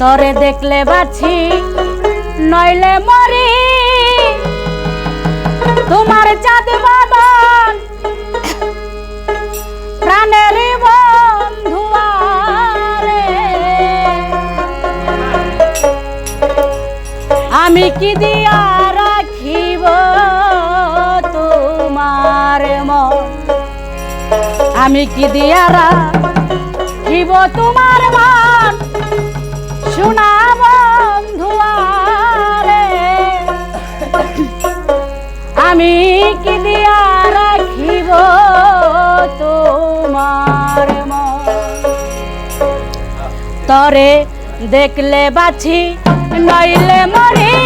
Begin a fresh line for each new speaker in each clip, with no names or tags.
তরে দেখলে বাছি নইলে মরি। তোমার চাঁদ বাদন প্রাণের আমি কি দিয়া রাখিব তোমার মন? আমি কি দিয়া রাখিব তোমার মন? সোনা বন্ধু রে আমি কি দিয়া রাখিব তোমার তরে দেখলে বাছি নইলে মরি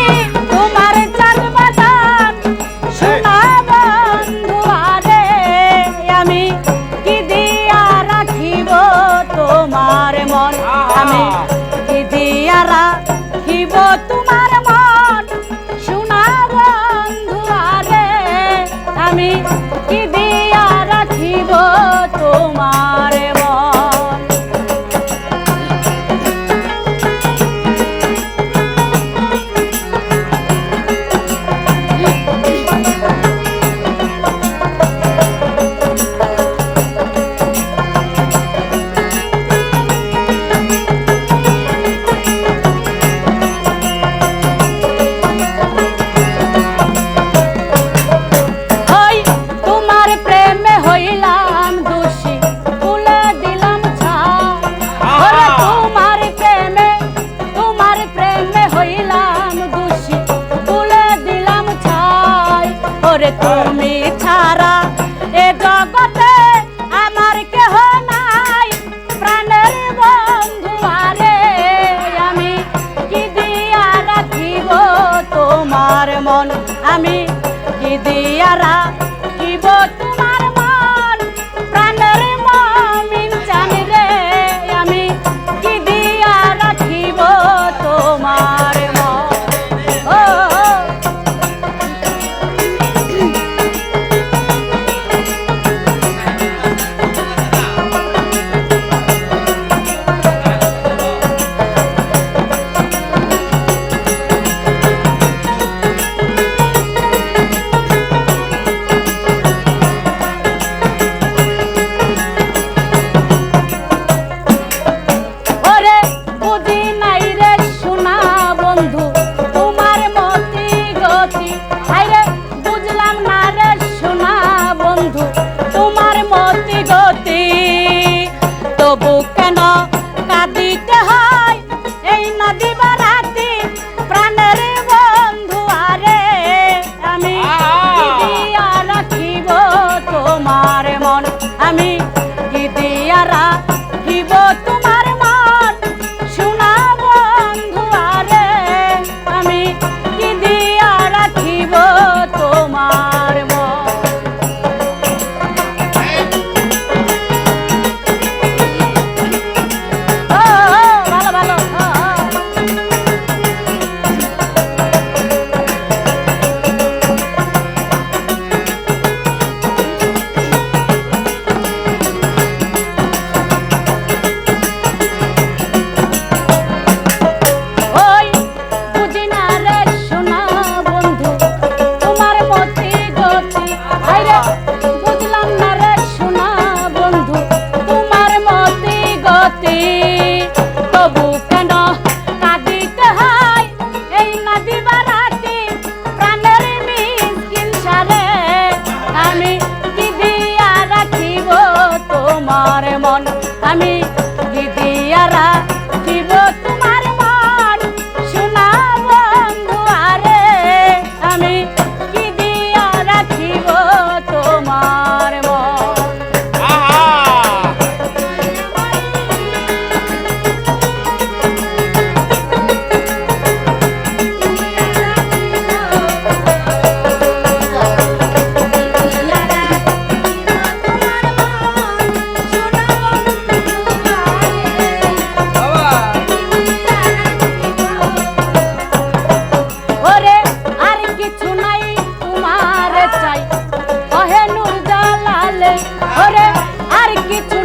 আর কিছু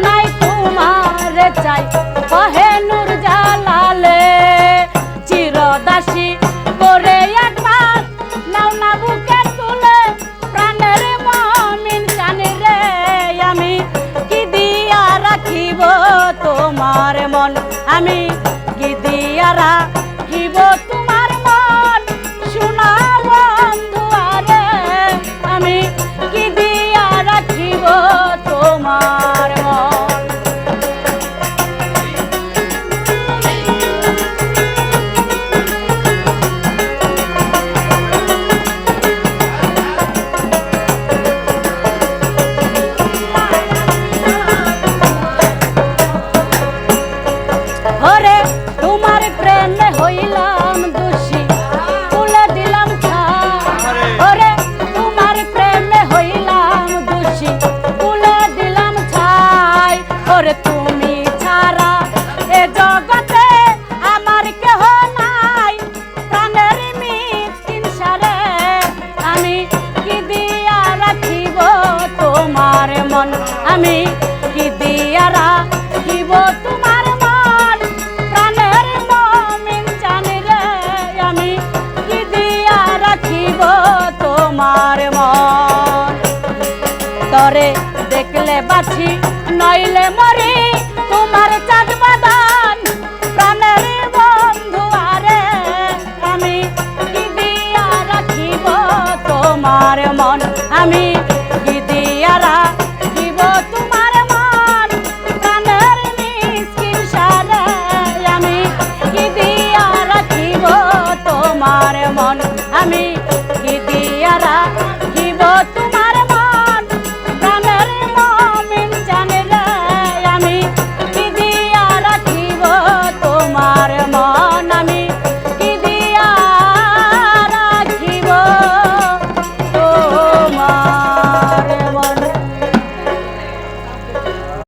বাছি নইলে মরি